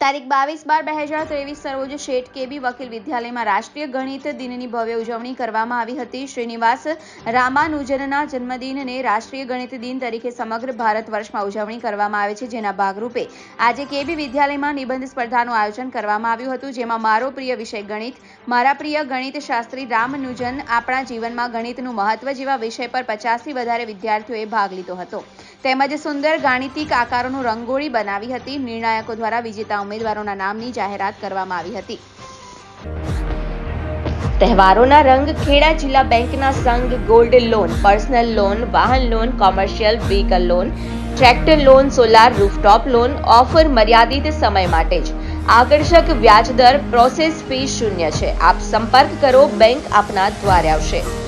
તારીખ બાવીસ બાર બે હજાર ત્રેવીસ સરોજ શેઠ કેબી વકીલ વિદ્યાલયમાં રાષ્ટ્રીય ગણિત દિનની ભવ્ય ઉજવણી કરવામાં આવી હતી. શ્રીનિવાસ રામાનુજનના જન્મદિનને રાષ્ટ્રીય ગણિત દિન તરીકે સમગ્ર ભારત વર્ષમાં ઉજવણી કરવામાં આવે છે. જેના ભાગરૂપે આજે કેબી વિદ્યાલયમાં નિબંધ સ્પર્ધાનું આયોજન કરવામાં આવ્યું હતું. જેમાં મારો પ્રિય વિષય ગણિત, મારા પ્રિય ગણિત શાસ્ત્રી રામનુજન આપણા જીવનમાં ગણિતનું મહત્વ જેવા વિષય પર પચાસથી વધારે વિદ્યાર્થીઓએ ભાગ લીધો હતો. તેમજ સુંદર ગાણિતિક આકારોનું રંગોળી બનાવી હતી. નિર્ણાયકો દ્વારા વિજેતા ઉમેદવારોના નામની જાહેરાત કરવામાં આવી હતી. તહેવારોના રંગ ખેડા જિલ્લા બેંકના સંઘ ગોલ્ડ લોન, પર્સનલ લોન, વાહન loan, commercial vehicle loan, tractor loan, solar rooftop loan, offer મર્યાદિત સમય માટે જ. આકર્ષક વ્યાજદર પ્રોસેસ ફી શૂન્ય છે. આપ સંપર્ક કરો, બેંક આપના દ્વારે આવશે.